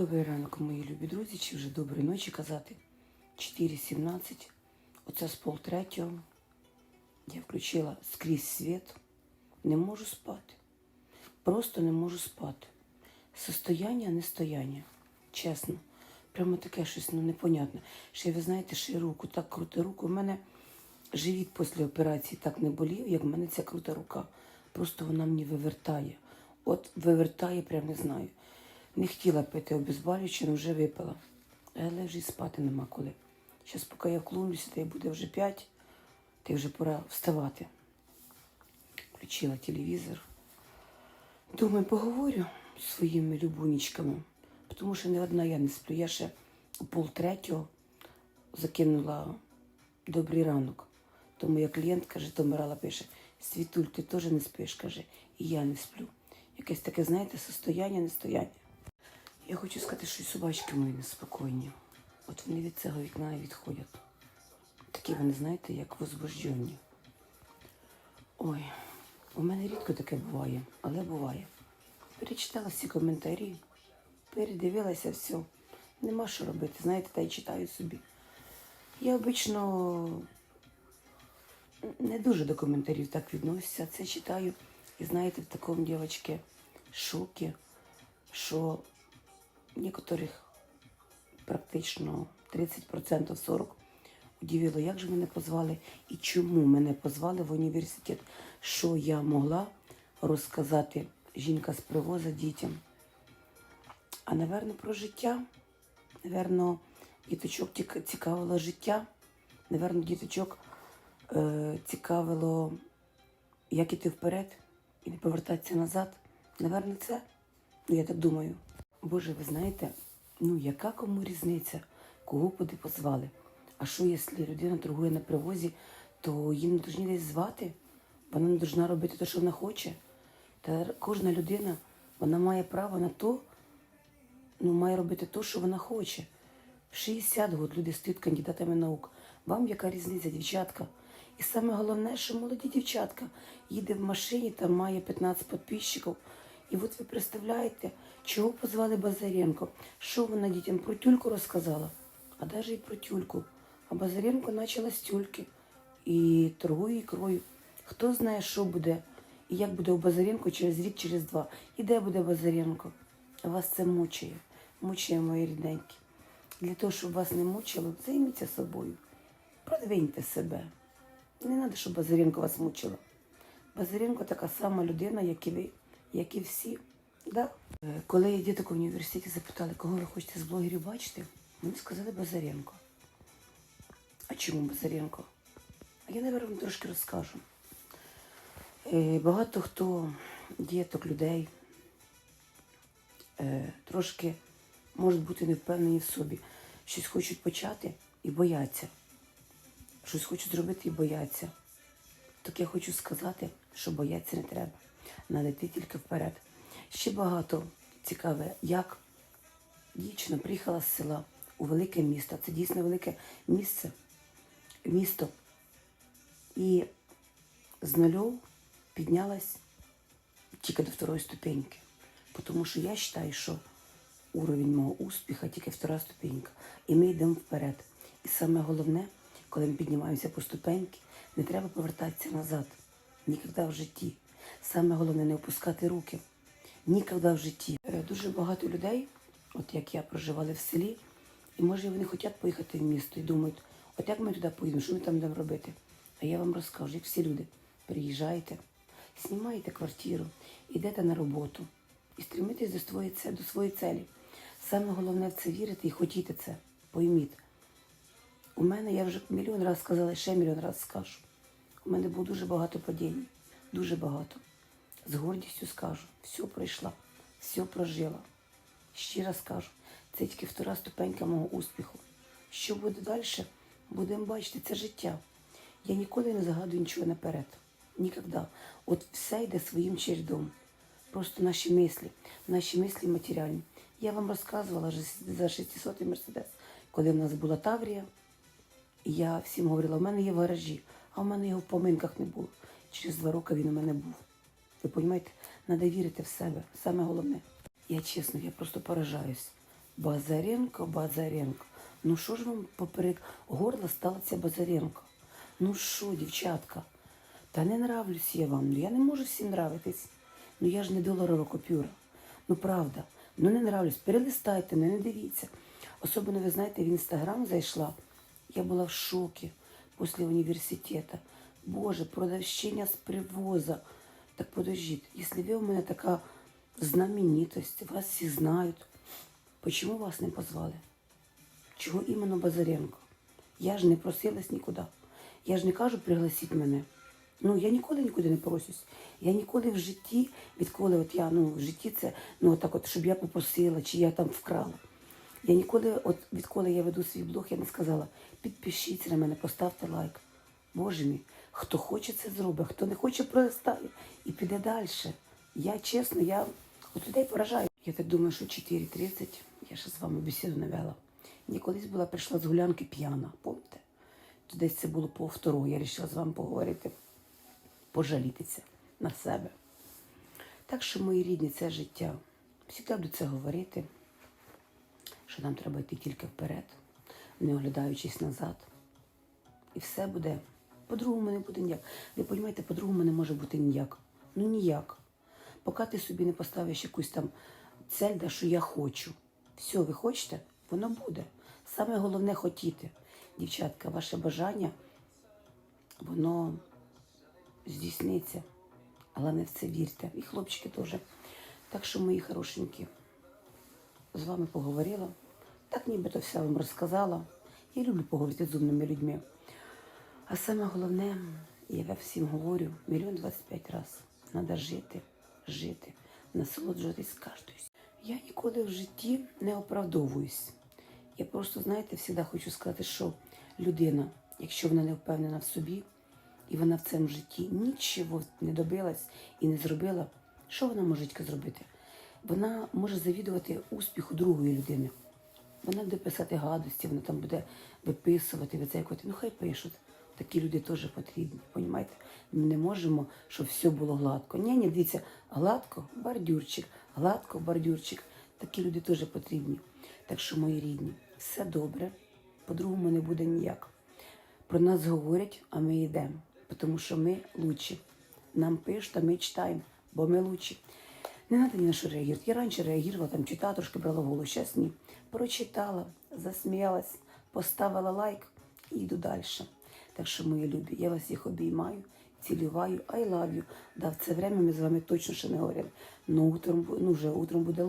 Добрий ранок, мої любі друзі, чи вже доброї ночі казати. 4.17. Оце з полтретього. Я включила скрізь світ. Не можу спати. Просто не можу спати. Состояння, не стояння. Чесно. Прямо таке щось ну, непонятне. Ще ви знаєте, ще руку, так крути руку. У мене живіт після операції так не болів, як в мене ця крута рука. Просто вона мені вивертає. От вивертає, прям не знаю. Не хотіла пити обезболююче, але вже випила. Але вже спати нема коли. Зараз, поки я вклонюся, та й буде вже п'ять, й вже пора вставати. Включила телевізор. Думаю, поговорю зі своїми любунічками, тому що не одна я не сплю. Я ще у полтретього закинула добрий ранок. То моя клієнтка Житомирала пише, Світуль, ти теж не спиш, каже, і я не сплю. Якесь таке, знаєте, состояння, нестояння. Я хочу сказати, що і собачки мої неспокійні. От вони від цього вікна і відходять. Такі вони, знаєте, як возбуждені. Ой, у мене рідко таке буває, але буває. Перечитала всі коментарі, передивилася все. Нема що робити, знаєте, та й читаю собі. Я обично не дуже до коментарів так відносяся. Це читаю. І знаєте, в такому, дівчатки, шокі, що некоторих практично 30% 40% удивило, як же мене позвали і чому мене позвали в університет, що я могла розказати жінка з привоза дітям. А, напевно, про життя. Напевно, діточок ціка- цікавило життя. Напевно, діточок е, цікавило, як іти вперед і не повертатися назад. Напевно, це. Ну, я так думаю. Боже, ви знаєте, ну яка кому різниця, кого куди позвали? А що, якщо людина торгує на привозі, то її не повинні десь звати? Вона не повинна робити те, що вона хоче. Та кожна людина вона має право на то, ну, має робити те, що вона хоче. В 60 років люди стають кандидатами наук. Вам яка різниця, дівчатка? І саме головне, що молоді дівчатка їде в машині, там має 15 підписчиків. І от ви представляєте, чого позвали Базаренко? Що вона дітям про тюльку розказала? А навіть і про тюльку. А Базаренко почала з тюльки і торгує ікрою. Хто знає, що буде і як буде у Базаренко через рік, через два. І де буде Базаренко? Вас це мучає, мучає мої рідненькі. Для того, щоб вас не мучило, займіться собою. Продвиньте себе. Не треба, щоб Базаренко вас мучила. Базаренко така сама людина, як і ви, як і всі. Да? Е, Коли я діток в університеті запитали, кого ви хочете з блогерів бачити, вони сказали Базаренко. А чому Базаренко? А я, напевно, трошки розкажу. Е, Багато хто діток, людей е, трошки можуть бути не впевнені в собі. Щось хочуть почати і бояться. Щось хочуть зробити і бояться. Так я хочу сказати, що бояться не треба. Надо йти тільки вперед. Ще багато цікаве, як дівчина приїхала з села у велике місто. Це дійсно велике місце, місто. І з нульов піднялась тільки до второї ступеньки. Тому що я вважаю, що уровень мого успіху тільки втора ступенька. І ми йдемо вперед. І саме головне, коли ми піднімаємося по ступеньки, не треба повертатися назад. Ніколи в житті. Саме головне не опускати руки. Ніколи в житті. Е, Дуже багато людей, от як я проживали в селі, і може вони хочуть поїхати в місто і думають, от як ми туди поїдемо, що ми там будемо робити? А я вам розкажу, як всі люди, приїжджаєте, знімаєте квартиру, йдете на роботу і стремитесь до своєї, до своєї целі. Саме головне в це вірити і хотіти це. Пойміть. У мене, я вже мільйон разів сказала, ще мільйон разів скажу. У мене було дуже багато падінь, дуже багато. З гордістю скажу, все пройшла, все прожила. Щиро скажу, це тільки втора ступенька мого успіху. Що буде далі, будемо бачити, це життя. Я ніколи не загадую нічого наперед. Ніколи. От все йде своїм чередом. Просто наші мислі, наші мислі матеріальні. Я вам розказувала за 600 Мерседес, коли в нас була Таврія. І я всім говорила, у мене є в гаражі, а в мене його в поминках не було. Через два роки він у мене був. Ви розумієте, треба вірити в себе. Саме головне. Я чесно, я просто поражаюсь. Базаренко, Базаренко. Ну що ж вам поперек горла стала ця Базаренко? Ну що, дівчатка? Та не нравлюсь я вам. Ну я не можу всім нравитись. Ну я ж не доларова купюра. Ну правда, ну не нравлюсь. Перелистайте, ну не дивіться. Особливо, ви знаєте, в інстаграм зайшла. Я була в шокі після університету. Боже, продавщиня з привоза. Так подождіть, якщо ви у мене така знаменитость, вас всі знають, почему вас не позвали? Чого іменно Базаренко? Я ж не просилась нікуди. Я ж не кажу пригласіть мене. Ну, я ніколи нікуди не просюсь. Я ніколи в житті, відколи от я ну, в житті це, ну так от, щоб я попросила, чи я там вкрала. Я ніколи, от відколи я веду свій блог, я не сказала, підпишіться на мене, поставте лайк. Боже мій, хто хоче це зробить, хто не хоче, пролистає і піде далі. Я чесно, я от людей поражаю. Я так думаю, що 4.30 я ще з вами бесіду навела. Я колись була, прийшла з гулянки п'яна, помните? То Десь це було по второго, я вирішила з вами поговорити, пожалітися на себе. Так що, мої рідні, це життя. Всі буду це говорити, що нам треба йти тільки вперед, не оглядаючись назад. І все буде. По-другому не буде ніяк. Ви розумієте, по-другому не може бути ніяк. Ну ніяк. Поки ти собі не поставиш якусь там цель, да, що я хочу. Все, ви хочете, воно буде. Саме головне хотіти. Дівчатка, ваше бажання, воно здійсниться. Але не в це вірте. І хлопчики теж. Так що, мої хорошенькі, з вами поговорила. Так нібито все вам розказала. Я люблю поговорити з умними людьми. А саме головне, я всім говорю мільйон двадцять п'ять разів. Треба жити, жити, насолоджуватись кожною. Я ніколи в житті не оправдовуюсь. Я просто, знаєте, завжди хочу сказати, що людина, якщо вона не впевнена в собі, і вона в цьому житті нічого не добилась і не зробила, що вона може зробити? Вона може завідувати успіху другої людини. Вона буде писати гадості, вона там буде виписувати, вицекувати. Ну хай пишуть. Такі люди теж потрібні. Понімаєте? Ми не можемо, щоб все було гладко. Ні, ні, дивіться, гладко бордюрчик, гладко бордюрчик. Такі люди теж потрібні. Так що, мої рідні, все добре, по-другому не буде ніяк. Про нас говорять, а ми йдемо, тому що ми лучші. Нам пишуть, а ми читаємо, бо ми лучші. Не треба ні на що реагувати. Я раніше реагувала, там читала, трошки брала голову, зараз ні. Прочитала, засміялась, поставила лайк і йду далі. Так що, мої любі, я вас їх обіймаю, цілюваю, I love you. Да, в це время ми з вами точно ще не говоримо. Ну, утром, ну вже утром буде